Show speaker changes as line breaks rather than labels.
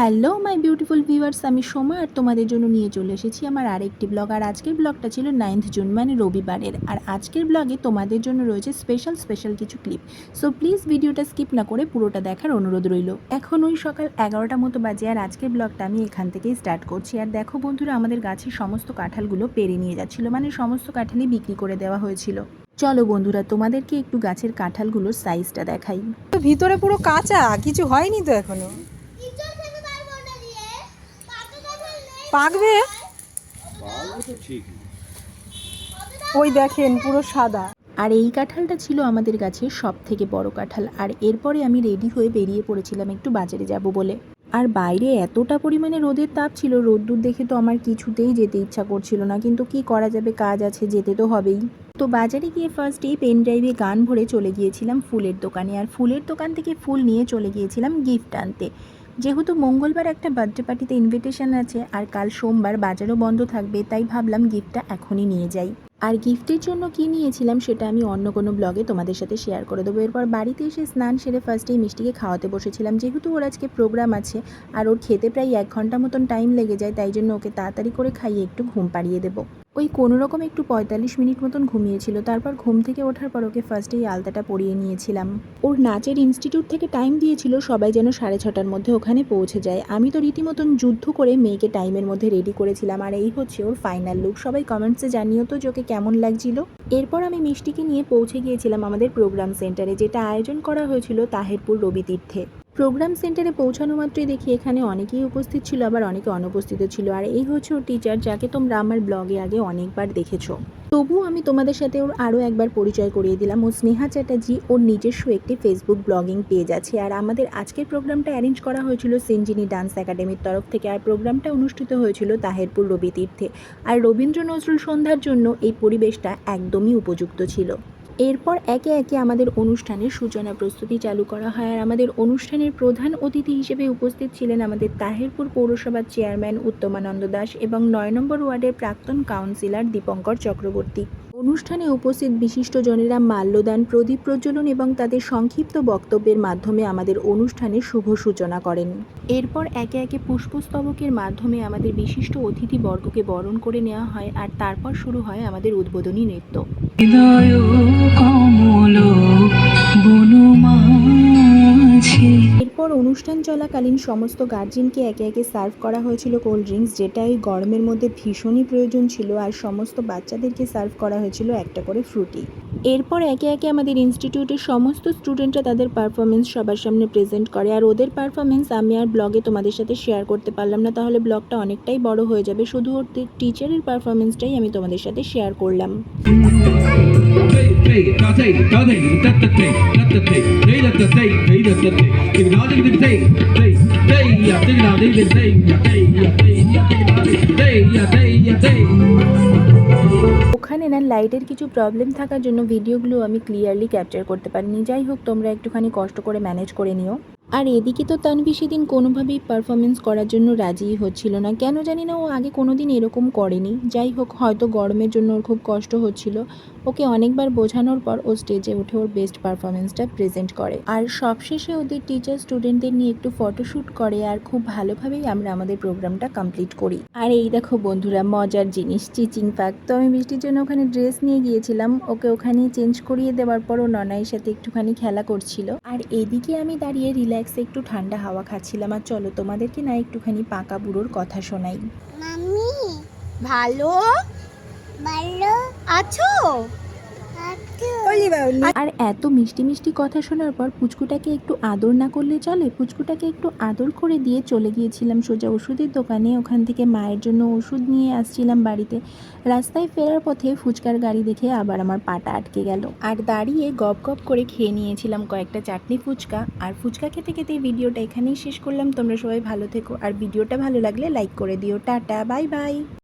Hello my beautiful viewers আমি সোমা আর তোমাদের জন্য নিয়ে চলে এসেছি আমার আরেকটি ব্লগ আর আজকের ব্লগটা ছিল নাইন্থ জুন মানে রবিবারের। আর আজকের ব্লগে তোমাদের জন্য রয়েছে স্পেশাল স্পেশাল কিছু ক্লিপ সো প্লিজ ভিডিওটা স্কিপ না করে পুরোটা দেখার অনুরোধ রইল। এখন ওই সকাল এগারোটা মতো বাজে আর আজকের ব্লগটা আমি এখান থেকেই স্টার্ট করছি। আর দেখো বন্ধুরা, আমাদের গাছের সমস্ত কাঁঠালগুলো পেরে নিয়ে যাচ্ছিল মানে সমস্ত কাঁঠালই বিক্রি করে দেওয়া হয়েছিল। চলো বন্ধুরা, তোমাদেরকে একটু গাছের কাঁঠালগুলোর সাইজটা দেখাই।
ভিতরে পুরো কাঁচা, কিছু হয়নি তো এখনও? পাকবে? ওই দেখেন পুরো সাদা।
আর এই কাঁঠালটা ছিল আমাদের গাছের সব থেকে বড় কাঁঠাল। আর এরপরে আমি রেডি হয়ে বেরিয়ে পড়েছিলাম একটু বাজারে যাব বলে। আর বাইরে এতটা পরিমাণে রোদের তাপ ছিল রোদ্দুর দেখে তো আমার কিছুতেই যেতে ইচ্ছা করছিল না। কিন্তু কি করা যাবে কাজ আছে যেতে তো হবেই। তো বাজারে গিয়ে ফার্স্ট এই পেন ড্রাইভে গান ভরে চলে গিয়েছিলাম ফুলের দোকানে। আর ফুলের দোকান থেকে ফুল নিয়ে চলে গিয়েছিলাম গিফট আনতে। যেহেতু মঙ্গলবার একটা বার্থডে পার্টিতে ইনভিটেশন আছে, আর কাল সোমবার বাজারও বন্ধ থাকবে, তাই ভাবলাম গিফটটা এখনই নিয়ে যাই। আর গিফটের জন্য কি নিয়েছিলাম সেটা আমি অন্য কোনো ব্লগে তোমাদের সাথে শেয়ার করে দেবো। এরপর বাড়িতে এসে স্নান সেরে ফার্স্টেই মিষ্টিকে খাওয়াতে বসেছিলাম। যেহেতু ওর আজকে প্রোগ্রাম আছে, আর ওর খেতে প্রায় এক ঘণ্টা মতন টাইম লেগে যায়, তাই জন্য ওকে তাড়াতাড়ি করে খাইয়ে একটু ঘুম পাড়িয়ে দেবো। ওই কোনো রকম একটু পঁয়তাল্লিশ মিনিট মতন ঘুমিয়েছিল। তারপর ঘুম থেকে ওঠার পর ওকে ফার্স্টেই আলতাটা পরিয়ে নিয়েছিলাম। ওর নাচের ইনস্টিটিউট থেকে টাইম দিয়েছিল সবাই যেন সাড়ে ছটার মধ্যে ওখানে পৌঁছে যায়। আমি তো রীতিমতন যুদ্ধ করে মেয়েকে টাইমের মধ্যে রেডি করেছিলাম, আর এই হচ্ছে ওর ফাইনাল লুক সবাই কমেন্টসে জানিও তো যে ওকে কেমন লাগছিল। এরপর আমি মিষ্টিকে নিয়ে পৌঁছে গিয়েছিলাম আমাদের প্রোগ্রাম সেন্টারে যেটা আয়োজন করা হয়েছিল তাহেরপুর রবিতীর্থে। প্রোগ্রাম সেন্টারে পৌঁছানো মাত্রই দেখি এখানে অনেকেই উপস্থিত ছিল, আবার অনেকে অনুপস্থিত ছিল। আর এই হচ্ছে ওর টিচার যাকে তোমরা আমার ব্লগে আগে অনেকবার দেখেছ। তবুও আমি তোমাদের সাথে ওর আরও একবার পরিচয় করিয়ে দিলাম। ও স্নেহা চ্যাটার্জি, ওর নিজস্ব একটি ফেসবুক ব্লগিং পেজ আছে। আর আমাদের আজকের প্রোগ্রামটা অ্যারেঞ্জ করা হয়েছিল সিনজিনি ডান্স একাডেমির তরফ থেকে। আর প্রোগ্রামটা অনুষ্ঠিত হয়েছিল তাহেরপুর রবি তীর্থে আর রবীন্দ্র নজরুল সন্ধ্যার জন্য এই পরিবেশটা একদমই উপযুক্ত ছিল। এরপর একে একে আমাদের অনুষ্ঠানের সূচনা প্রস্তুতি চালু করা হয় আর আমাদের অনুষ্ঠানের প্রধান অতিথি হিসেবে উপস্থিত ছিলেন আমাদের তাহিরপুর পৌরসভার চেয়ারম্যান উত্তমানন্দ দাস এবং নয় নম্বর ওয়ার্ডের প্রাক্তন কাউন্সিলর দীপঙ্কর চক্রবর্তী। অনুষ্ঠানে উপস্থিত বিশিষ্টজনেরা মাল্যদান, প্রদীপ প্রজ্বলন এবং তাদের সংক্ষিপ্ত বক্তব্যের মাধ্যমে আমাদের অনুষ্ঠানের শুভ সূচনা করেন। এরপর একে একে পুষ্পস্তবকের মাধ্যমে আমাদের বিশিষ্ট অতিথিবর্গকে বরণ করে নেওয়া হয় আর তারপর শুরু হয় আমাদের উদ্বোধনী নৃত্য।
কমল
এরপর অনুষ্ঠান চলাকালীন সমস্ত গার্জিয়ানকে একে একে সার্ভ করা হয়েছিল কোল্ড ড্রিঙ্কস যেটা এই গরমের মধ্যে ভীষণই প্রয়োজন ছিল আর সমস্ত বাচ্চাদেরকে সার্ভ করা হয়েছিল একটা করে ফ্রুটি। এরপর একে একে আমাদের ইনস্টিটিউটের সমস্ত স্টুডেন্টরা তাদের পারফরমেন্স সবার সামনে প্রেজেন্ট করে। আর ওদের পারফরমেন্স আমি আর ব্লগে তোমাদের সাথে শেয়ার করতে পারলাম না তাহলে ব্লগটা অনেকটাই বড় হয়ে যাবে। শুধু ওর টিচারের পারফরমেন্সটাই আমি তোমাদের সাথে শেয়ার করলাম। ওখানে না লাইটের কিছু প্রবলেম থাকার জন্য ভিডিওগুলো আমি ক্লিয়ারলি ক্যাপচার করতে পারিনি। যাই হোক, তোমরা একটুখানি কষ্ট করে ম্যানেজ করে নিও। আর এদিকে তো তানভি সেদিন কোনোভাবেই পারফরমেন্স করার জন্য রাজিই হচ্ছিল না। কেন জানি না ও আগে কোনো দিন এরকম করেনি। যাই হোক, হয়তো গরমের জন্য ওর খুব কষ্ট হচ্ছিল। ওকে অনেকবার বোঝানোর পর ও স্টেজে উঠে ওর বেস্ট পারফরমেন্সটা প্রেজেন্ট করে। আর সবশেষে ওদের টিচার স্টুডেন্টদের নিয়ে একটু ফটোশ্যুট করে আর খুব ভালোভাবেই আমরা আমাদের প্রোগ্রামটা কমপ্লিট করি। আর এই দেখো বন্ধুরা মজার জিনিস চিচিং পাক তো আমি বৃষ্টির জন্য ওখানে ড্রেস নিয়ে গিয়েছিলাম। ওকে ওখানে চেঞ্জ করিয়ে দেওয়ার পর ও ননাইয়ের সাথে একটুখানি খেলা করছিল। আর এদিকে আমি দাঁড়িয়ে রিল্যাক্সে একটু ঠান্ডা হাওয়া খাচ্ছিলাম। আর চলো তোমাদেরকে না একটুখানি পাকা বুড়োর কথা শোনাই।
ভালো? আছো?
আর এত মিষ্টি মিষ্টি কথা শোনার পর পুচকুটাকে একটু আদর না করলে চলে? পুচকুটাকে একটু আদর করে দিয়ে চলে গিয়েছিলাম সোজা ওষুধের দোকানে। ওখান থেকে মায়ের জন্য ওষুধ নিয়ে আসছিলাম বাড়িতে। রাস্তায় ফেরার পথে ফুচকার গাড়ি দেখে আবার আমার পাটা আটকে গেল। আর দাঁড়িয়ে গপ গপ করে খেয়ে নিয়েছিলাম কয়েকটা চাটনি ফুচকা। আর ফুচকা খেতে খেতে ভিডিওটা এখানেই শেষ করলাম। তোমরা সবাই ভালো থেকো। আর ভিডিওটা ভালো লাগলে লাইক করে দিও। Tata bye bye.